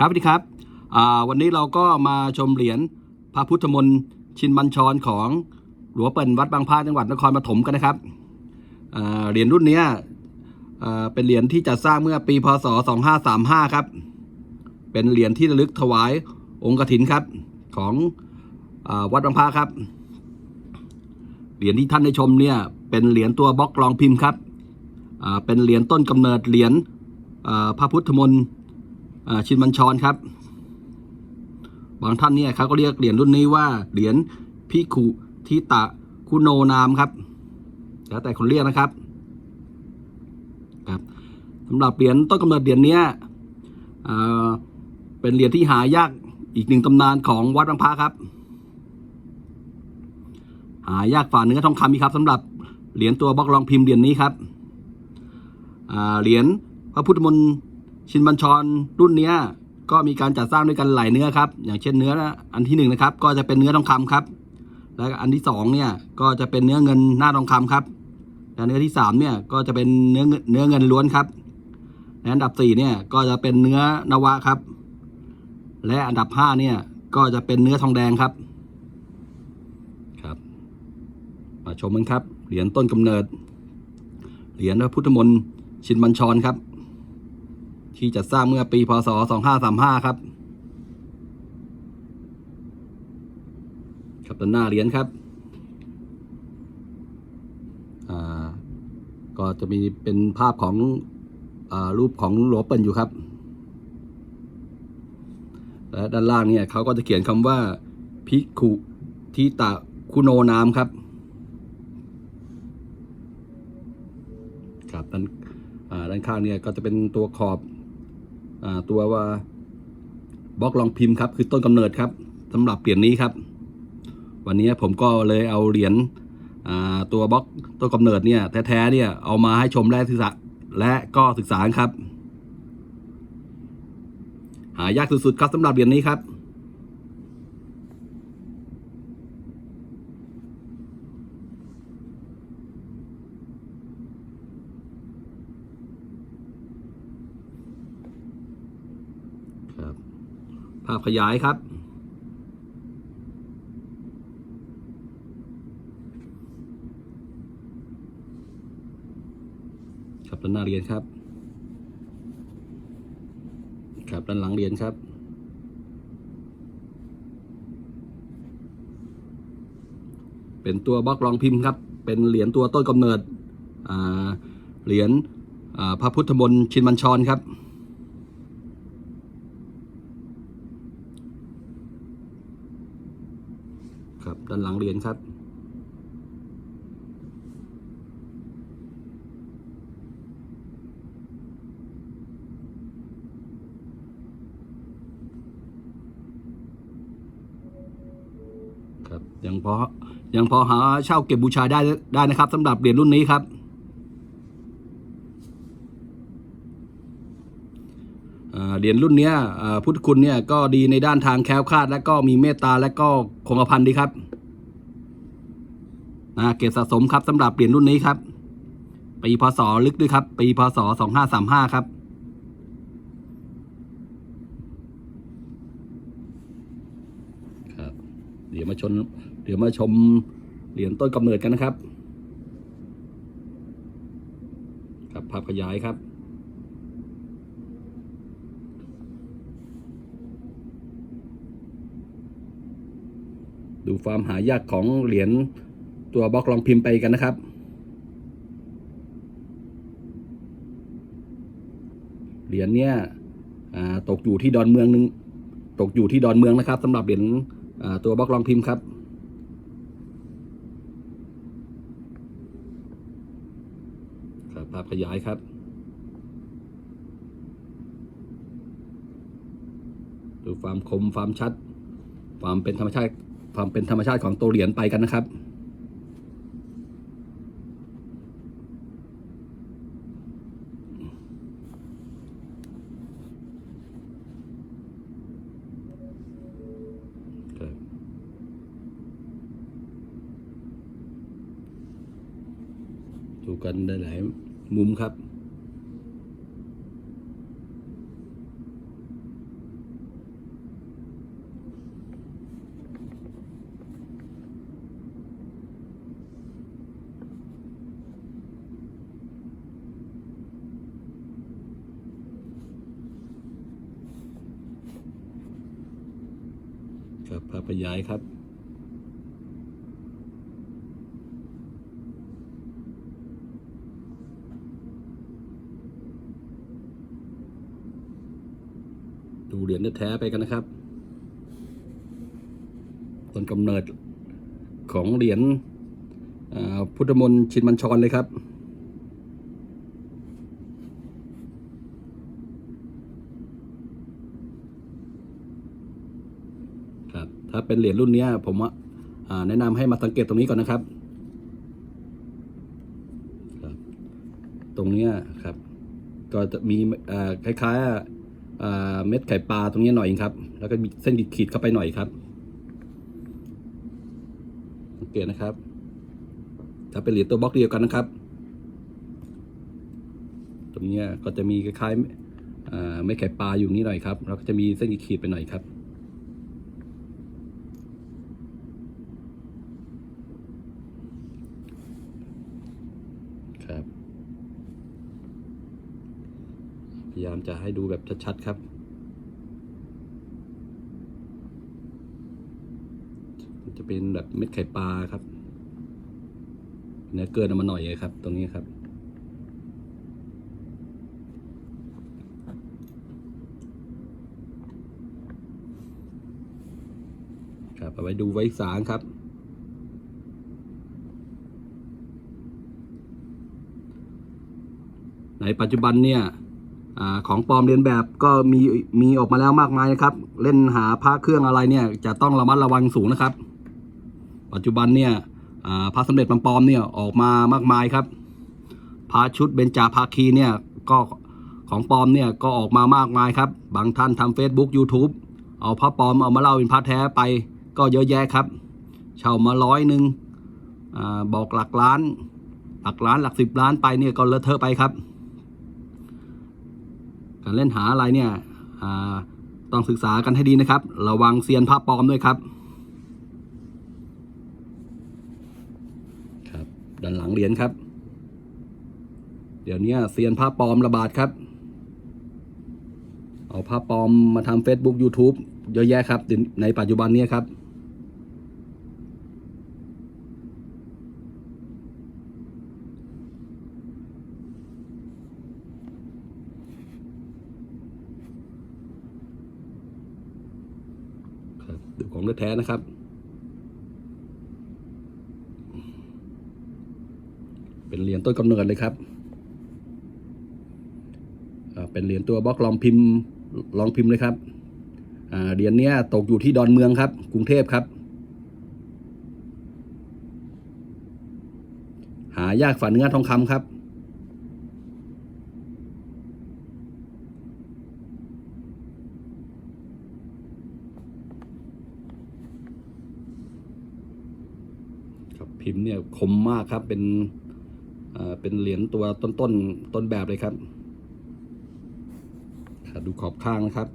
ครับสวัสดีครับวันนี้เราก็มาชมเหรียญพระพุทธมนต์ชินบัญชรของหลวงเปิ่นวัดบางพระจังหวัดนครปฐมกันนะครับเหรียญรุ่นนี้เป็นเหรียญที่จัดสร้างเมื่อปีพศ 2535 ครับ เป็นเหรียญที่ระลึกถวายองค์กถินครับของอวัดบางพระครับ เหรียญที่ท่านได้ชมเนี่ยเป็นเหรียญตัวบล็อกรองพิมพ์ครับเป็นเหรียญต้นกำเนิดเหรียญพระพุทธมนต์ ชินบัญชรครับ บางท่านเนี่ยเขาก็เรียกเหรียญรุ่นนี้ว่าเหรียญพิคุทิตะคุโนนามครับ แล้วแต่คนเรียกนะครับ ครับสำหรับเหรียญต้นกำเนิดเหรียญเนี้ยเป็นเหรียญที่หายากอีกหนึ่งตำนานของวัดบางพระครับ หายากฝ่าเนื้อทองคำอีกครับสำหรับเหรียญตัวบล็อกรองพิมพ์เหรียญนี้ครับเหรียญพระพุทธมนต์ ชินบัญชรรุ่นเนี้ยก็มีการจัดสร้างด้วยกันหลายเนื้อครับ อย่างเช่นเนื้ออันที่หนึ่งนะครับ ก็จะเป็นเนื้อทองคำครับ แล้วก็อันที่สองเนี่ยก็จะเป็นเนื้อเงินหน้าทองคำครับ และเนื้อที่สามเนี่ยก็จะเป็นเนื้อเงินเนื้อเงินล้วนครับและอันดับสี่เนี่ยก็จะเป็นเนื้อนวะครับ และอันดับห้าเนี่ยก็จะเป็นเนื้อทองแดงครับครับมาชมกันครับ เหรียญต้นกำเนิด เหรียญพระพุทธมนต์ชินบัญชรครับ ที่จัดสร้างเมื่อปีพศ 2535 ครับครับด้านหน้าเหรียญครับ อ่า ก็จะมีเป็นภาพของอารูปของหลวงเปิ่นอยู่ครับ และด้านล่างเนี่ยเขาก็จะเขียนคำว่าพิคุทิตะคุโนนามครับ ครับด้านอ่าด้านข้างเนี่ยก็จะเป็นตัวขอบ ตัวว่าบล็อกลองพิมพ์ครับ คือต้นกำเนิดครับสำหรับเหรียญนี้ครับ วันนี้ผมก็เลยเอาเหรียญตัวบล็อกต้นกำเนิดเนี่ยแท้ๆเนี่ยเอามาให้ชมและศึกษาและก็ศึกษาครับ หายากสุดๆครับสำหรับเหรียญนี้ครับ ภาพขยายครับ ครับด้านหน้าเรียนครับ ครับด้านหลังเรียนครับเป็นตัวบล็อกรองพิมพ์ครับ เป็นเหรียญตัวต้นกำเนิด เหรียญพระพุทธมนต์ชินบัญชรรับครับด้า นครับครับ ยังพอ ยังพอหาเช่าเก็บบูชาได้ได้นะครับสำหรับเหรียญรุ่นนี้ครับเหรียญรุ่นเนี้ยพุทธคุณเนี่ยก็ดีในด้านทางแคล้วคลาด และก็มีเมตตาและก็คงกระพันดีครับ นะเก็บสะสมครับสำหรับเหรียญรุ่นนี้ครับปีพศลึกด้วยครับ ปีพศสองห้าสามห้าครับ ครับ เดี๋ยวมาชน เดี๋ยวมาชมเหรียญต้นกำเนิดกันนะครับ ครับภาพขยายครับดูความหายากของเหรียญ ตัวบล็อกลองพิมพ์ไปกันนะครับ เหรียญเนี้ยตกอยู่ที่ดอนเมืองหนึ่งตกอยู่ที่ดอนเมืองนะครับสำหรับเหรียญตัวบล็อกลองพิมพ์ครับครับภาพขยายครับดูความคมความชัด ความเป็นธรรมชาติความเป็นธรรมชาติของตัวเหรียญไปกันนะครับ มุมครับ ครับพาไปย้ายครับ เหรียญแท้ๆไปกันนะครับต้นกำเนิดของเหรียญพุทธมนต์ชินบัญชรเลยครับครับถ้าเป็นเหรียญรุ่นนี้ผมแนะนำให้มาสังเกตตรงนี้ก่อนนะครับตรงนี้ครับ ก็จะมีคล้ายๆ เม็ดไข่ปลาตรงนี้หน่อยครับ แล้วก็มีเส้นขีดเข้าไปหน่อยครับสังเกตนะครับ ถ้าเป็นเหรียญตัวบล็อกเดียวกันนะครับ ตรงนี้ก็จะมีคล้ายๆเม็ดไข่ปลาอยู่นี่หน่อยครับ แล้วก็จะมีเส้นขีดไปหน่อยครับ พยายาม จะให้ดูแบบชัดๆครับ จะเป็นแบบเม็ดไข่ปลาครับ เนื้อเกินออกมาหน่อยเลยครับ ตรงนี้ครับ ครับเอาไว้ดูไว้สางครับในปัจจุบันเนี่ย อของปลอมเรียนแบบก็มีมีออกมาแล้วมากมายนะครับ เล่นหาพระเครื่องอะไรเนี่ยจะต้องระมัดระวังสูงนะครับ ปัจจุบันเนี่ยพระสมเด็จปลอมเนี่ยออกมามากมายครับพระชุดเบญจาภาคีเนี่ยก็ของปลอมเนี่ยก็ออกมามากมายครับ บางท่านทำ Facebook YouTube เอาพระปลอมเอามาเล่าเป็นพระแท้ไปก็เยอะแยะครับเช่ามาร้อยหนึ่งอบอกหลักล้าน หลักล้านหลักสิบล้านไปเนี่ยก็เลอะเทอะไปครับ การเล่นหาอะไรเนี่ยอ่าต้องศึกษากันให้ดีนะครับ ระวังเซียนพระปลอมด้วยครับ ครับ ด้านหลังเหรียญครับ เดี๋ยวนี้เซียนพระปลอมระบาดครับ เอาพระปลอมมาทำ Facebook YouTube เยอะแยะครับ ในปัจจุบันเนี้ครับครับดูของ แท้ๆนะครับ เป็นเหรียญต้นกำเนิดเลยครับเป็นเหรียญตัวบล็อกลองพิมพ์ลองพิมพ์เลยครับเหรียญเนี้ยตกอยู่ที่ดอนเมืองครับ กรุงเทพครับ หายากฝันเนื้อทองคำครับพิมพ์เนี่ย คมมากครับ เป็นเอ่อเป็นเหรียญตัวต้นต้นต้นแบบเลยครับ ดูขอบข้างนะครับ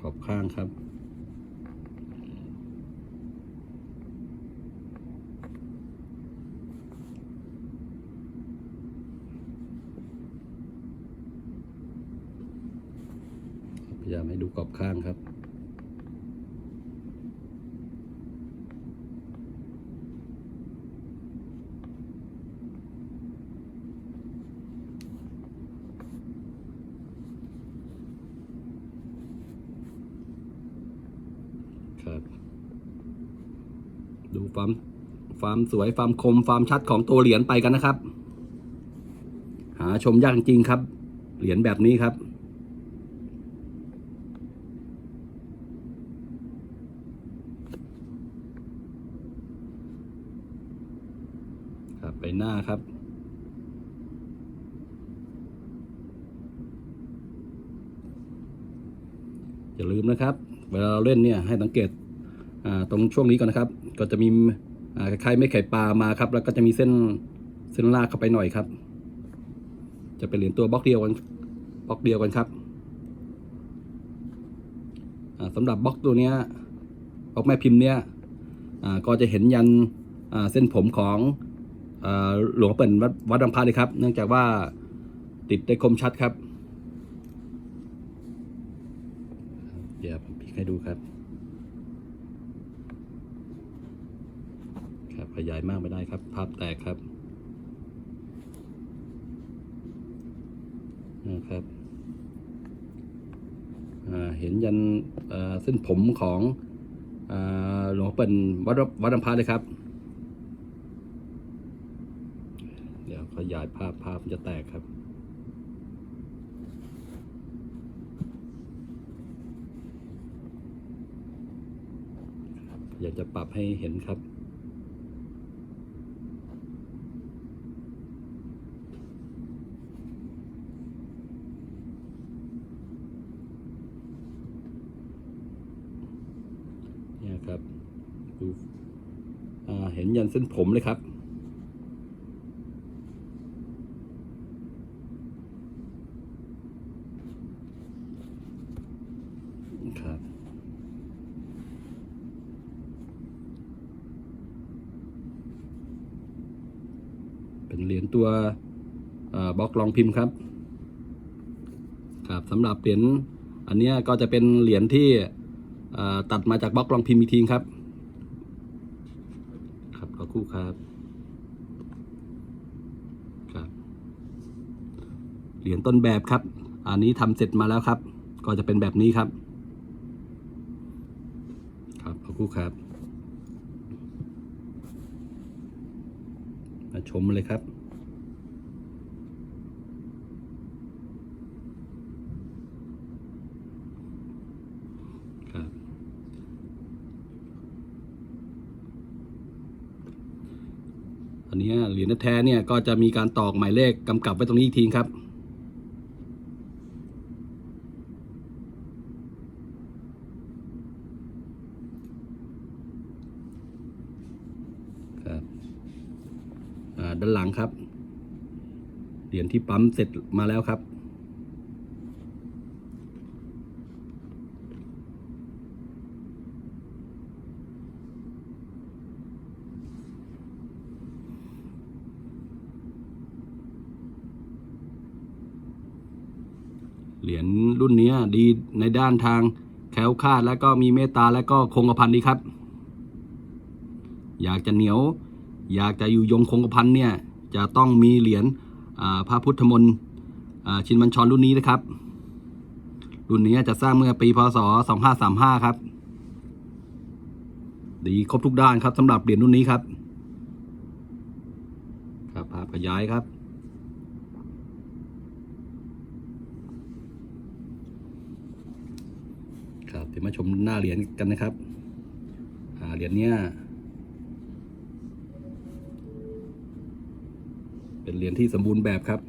ขอบข้างครับพยายามให้ดูขอบข้างครับ ดู ความความสวยความคมความชัดของตัวเหรียญไปกันนะครับ หาชมยากจริงครับ เหรียญแบบนี้ครับ ครับไปหน้าครับอย่าลืมนะครับ เวลาเราเล่นเนี่ยให้สังเกต ตรงช่วงนี้ก่อนนะครับ ก็จะมีคล้ายๆไม่ไข่ปลามาครับ แล้วก็จะมีเส้นเส้นลากเข้าไปหน่อยครับ จะเป็นเหรียญตัวบล็อกเดียวกันบล็อกเดียวกันครับอ่าสำหรับบล็อกตัวเนี้ยบล็อกแม่พิมพ์เนี้ยก็จะเห็นยันเส้นผมของอหลวงเปิ่นวัดวัดดังพาเลยครับ เนื่องจากว่าติดได้คมชัดครับยดี๋ยวผมพิกให้ดูครับ ครับ ขยายมากไม่ได้ครับ ภาพแตกครับนะครับเห็นยันเส้นผมของอหลวงเปิ่นวัดวัดน้ำพระเลยครับ เดี๋ยวขยายภาพภาพมันจะแตกครับอยากจะปรับให้เห็นครับ เครับดูเห็นยันเส้นผมเลยครับ ครับเป็นเหรียญตัวบล็อกลองพิมพ์ครับ ครับสำหรับเหรียญอันนี้ก็จะเป็นเหรียญที่ ตัดมาจากบล็อกลองพิมพ์อีกทีครับ ครับขอคู่ครับครับเหรียญต้นแบบครับ อันนี้ทำเสร็จมาแล้วครับ ก็จะเป็นแบบนี้ครับ ครับขอคู่ครับมาชมเลยครับันเนี้เหรียญแท้เนี่ยก็จะมีการตอกหมายเลขกำกับไว้ตรงนี้อีกทีครับครับด้านหลังครับ เหรียญที่ปั๊มเสร็จมาแล้วครับ เหรียญรุ่นเนี้ยดีในด้านทางแคล้วคลาดและก็มีเมตตาและก็คงกระพันดีครับ อยากจะเหนียว อยากจะอยู่ยงคงกระพันเนี่ยจะต้องมีเหรียญอ่าพระพุทธมนต์ชินบัญชรรุ่นนี้นะครับ รุ่นนี้จะสร้างเมื่อปีพศ 2535 ครับ ดีครบทุกด้านครับสำหรับเหรียญรุ่นนี้ครับ ครับภาพขยายครับ ครับเดี๋ยวมาชมหน้าเหรียญกันนะครับอ่าเหรียญเนี้ยเป็นเหรียญที่สมบูรณ์แบบครับ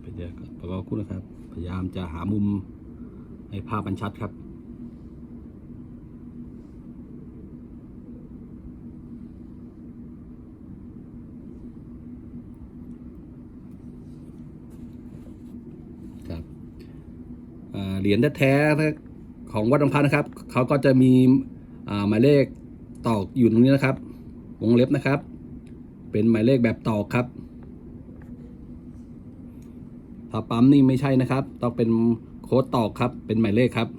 ไปเยอะครับประกอบคู่นะครับ พยายามจะหามุมให้ภาพมันชัดครับอ่า เหรียญแท้ๆของวัดหลวงพันนะครับเขาก็จะมีหมายเลขตอกอยู่ตรงนี้นะครับ วงเล็บนะครับ เป็นหมายเลขแบบตอกครับถ้าปั๊มนี่ไม่ใช่นะครับ ต้องเป็นโค้ดตอกครับ เป็นหมายเลขครับ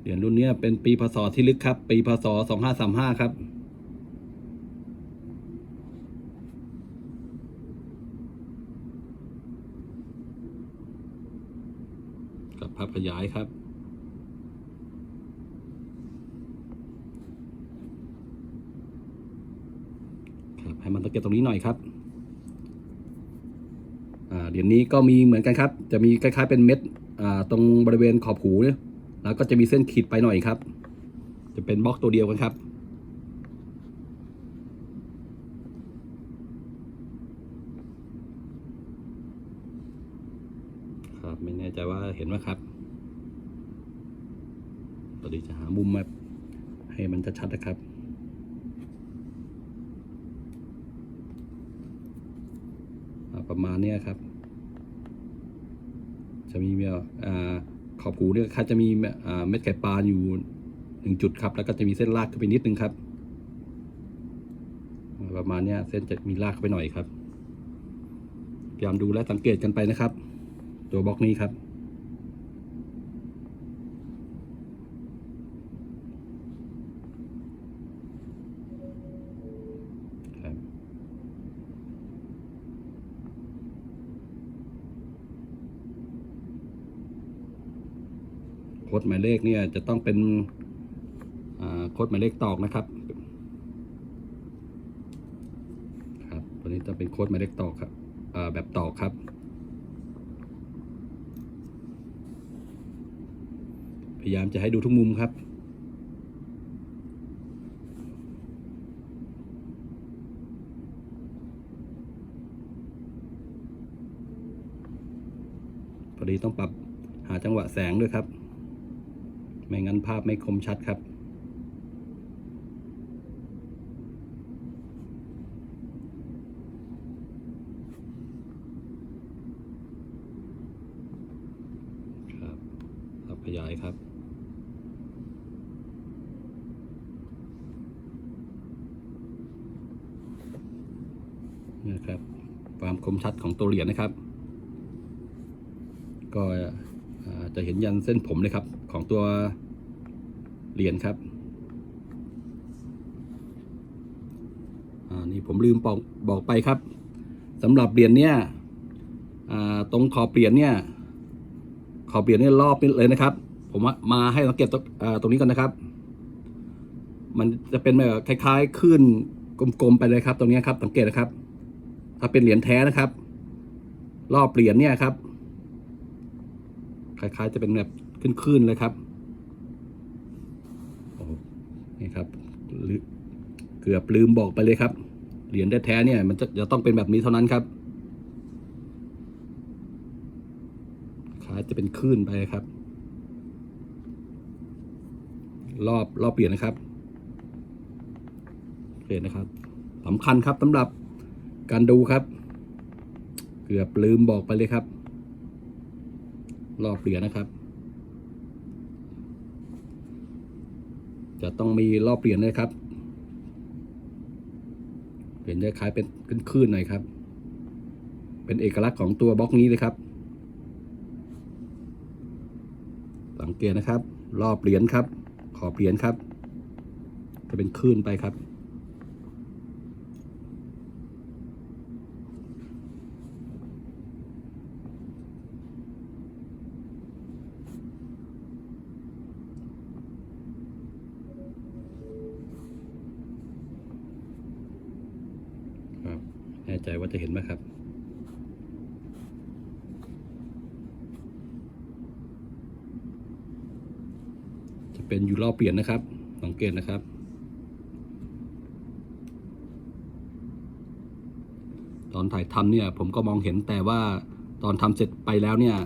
เห รียญรุ่นนี้เป็นปีพศที่ลึกครับ ปีพศสองห้าสามห้าครับ กับภาพขยายครับครับ ให้มันตะเกียบตรงนี้หน่อยครับอ่าเหรียญนี้ก็มีเหมือนกันครับ จะมีคล้ายๆเป็นเม็ดอ่าตรงบริเวณขอบหูเนี่ย แล้วก็จะมีเส้นขีดไปหน่อยครับ จะเป็นบล็อกตัวเดียวกันครับ ครับไม่แน่ใจว่าเห็นไหมครับตอนนี้จะหามุมมาให้มันชัดๆนะครับประมาณนี้ครับ จะมีอ่า ขอบกูเนี่ยครับจะมีเม็ดไก่ปลาอยู่หนึ่งจุดครับ แล้วก็จะมีเส้นลากขึ้นไปนิดนึงครับ ประมาณเนี้ยเส้นจะมีลากเข้าไปหน่อยครับพยายามดูและสังเกตกันไปนะครับ ตัวบล็อกนี้ครับ โค้ ดหมายเลขเนี่ยจะต้องเป็นโค้ดหมายเลขตอกนะครับครับตัวนี้จะเป็นโค้ดหมายเลขตอกครับแบบตอกครับพยายามจะให้ดูทุกมุมครับ พอดีต้องปรับหาจังหวะแสงด้วยครับ ไม่งั้นภาพไม่คมชัดครับ ครับครับขยายครับนะครับความคมชัดของตัวเหรียญนะครับ ก็ จะเห็นยันเส้นผมเลยครับ ของตัวเหรียญครับอ่านี่ผมลืมบอกบอกไปครับสำหรับเหรียญเนี่ยอ่าตรงขอบเหรียญเนี่ยขอบเหรียญเนี่ยรอบเลยนะครับ ผมมาให้สังเกตตรงอ่าตรงนี้กันนะครับ มันจะเป็นแบบคล้ายๆคลื่นกลมๆไปเลยครับ ตรงนี้ครับ สังเกตนะครับ ถ้าเป็นเหรียญแท้นะครับ รอบเหรียญเนี่ยครับ คล้ายๆ จะเป็นแบบขึ้นๆเลยครับโอ้นี่ครับเกือบลืมบอกไปเลยครับ เหรียญแท้ๆเนี่ย มันจะจะต้องเป็นแบบนี้เท่านั้นครับ คล้ายจะเป็นคลื่นไปครับ รอบรอบเปลี่ยนนะครับโอเคนะครับสำคัญครับสำหรับการดูครับ เกือบลืมบอกไปเลยครับ รอบเหรียญนะครับ จะต้องมีรอบเหรียญด้วยครับเหรียญจะคล้ายเป็นคลื่นๆหน่อยครับ เป็นเอกลักษณ์ของตัวบล็อกนี้เลยครับ สังเกตนะครับ รอบเหรียญครับ ขอบเหรียญครับ จะเป็นคลื่นไปครับแน่ ใจว่าจะเห็นไหมครับ จะเป็นอยู่รอบเปลี่ยนนะครับ สังเกตนะครับ ตอนถ่ายทำเนี่ย ผมก็มองเห็นแต่ว่าตอนทำเสร็จไปแล้วเนี่ย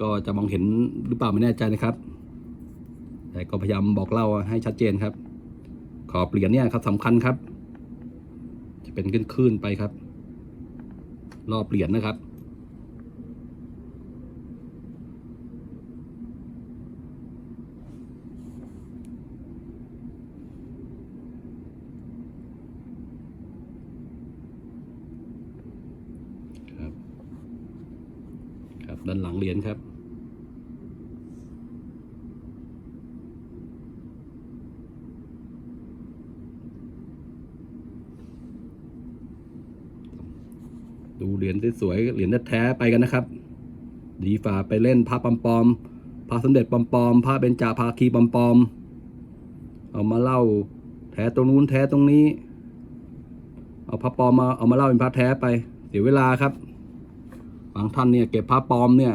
ก็จะมองเห็นหรือเปล่าไม่แน่ใจนะครับ แต่ก็พยายามบอกเล่าให้ชัดเจนครับ ขอบเหรียญเนี่ยครับสำคัญครับ จะเป็นคลื่นๆไปครับ รอบเปลี่ยนนะครับ ครับ ครับ ด้านหลังเหรียญครับ ดู เหรียญสวยๆเหรียญแท้ๆไปกันนะครับดีฝ่าไปเล่นพระปลอมๆพระสมเด็จปอมๆพระเบญจาภาคีปลอมๆเอามาเล่าแท้ตรงนู้นแท้ตรงนี้ เอาพระปลอมมาเอามาเล่าเป็นพระแท้ไปเสียเวลาครับบางท่านเนี่ยเก็บพระปลอมเนี่ย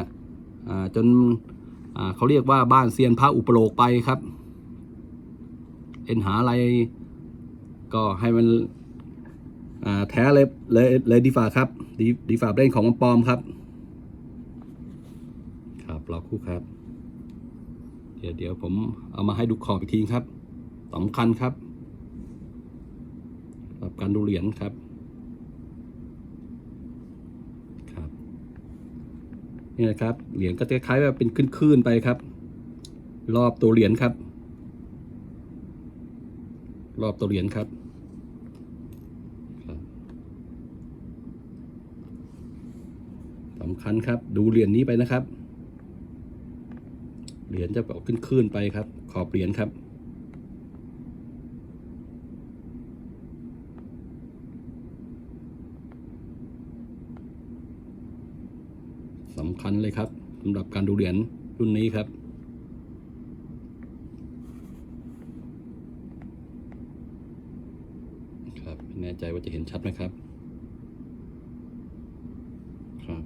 จนเขาเรียกว่าบ้านเซียนพระอุปโลกไปครับ เอ็นหาอะไรก็ให้มัน แท้เลยเลยเลยดีฝ่าครับ ดีดีฝ่าเล่นของปลอมครับ ครับรอกคู่ครับ เดี๋ยวเดี๋ยวผมเอามาให้ดูขอบอีกทีครับสำคัญครับรับการดูเหรียญครับ ครับ นี่นะครับ เหรียญก็จะคล้ายๆแบบเป็นคลื่นๆไปครับ รอบตัวเหรียญครับ รอบตัวเหรียญครับสำคัญครับ ดูเหรียญนี้ไปนะครับ เหรียญจะแบบขึ้นๆไปครับ ขอบเหรียญครับสำคัญเลยครับสำหรับการดูเหรียญรุ่นนี้ครับครับไม่แน่ใจว่าจะเห็นชัดไหมครับ ครับ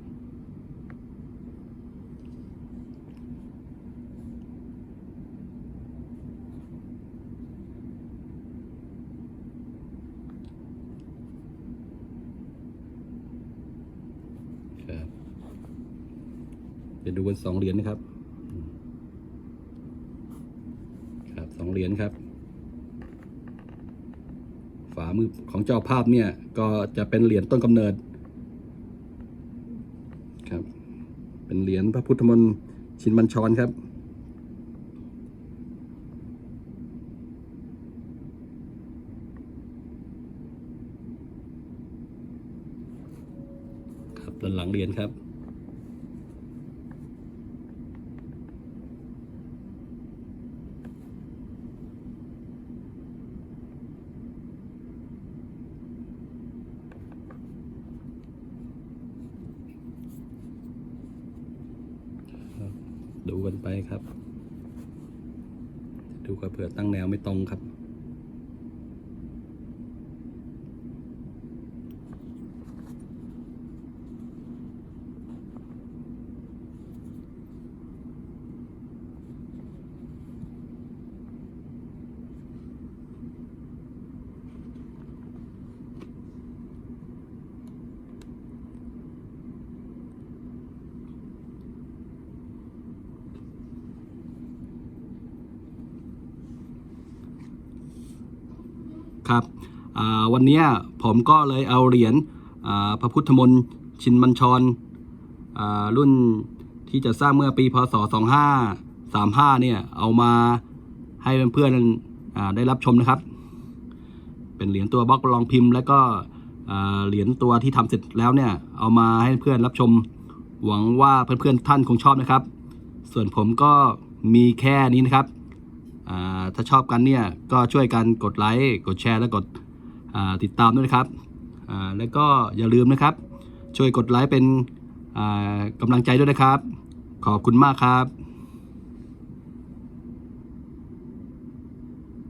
จะดูกันสองเหรียญนะครับ ครับสองเหรียญครับ ฝามือของเจ้าภาพเนี่ยก็จะเป็นเหรียญต้นกำเนิด ครับ เป็นเหรียญพระพุทธมนต์ชินบัญชรครับครับด้านหลังเหรียญครับ ดูกันไปครับ ดูกับเผื่อตั้งแนวไม่ตรงครับ ครับวันนี้ผมก็เลยเอาเหรียญพระพุทธมนต์ชินบัญชรรุ่นที่จะสร้างเมื่อปีพศ 2535 เนี่ย เอามาให้เพื่อนๆได้รับชมนะครับ เป็นเหรียญตัวบล็อกลองพิมพ์ แล้วก็เหรียญตัวที่ทำเสร็จแล้วเนี่ย เอามาให้เพื่อนรับชม หวังว่าเพื่อนๆท่านคงชอบนะครับ ส่วนผมก็มีแค่นี้นะครับ ถ้าชอบกันเนี่ยก็ช่วยกันกดไลค์กดแชร์และกดติดตามด้วยนะครับ แล้วก็อย่าลืมนะครับ ช่วยกดไลค์เป็นกำลังใจด้วยนะครับ ขอบคุณมากครับ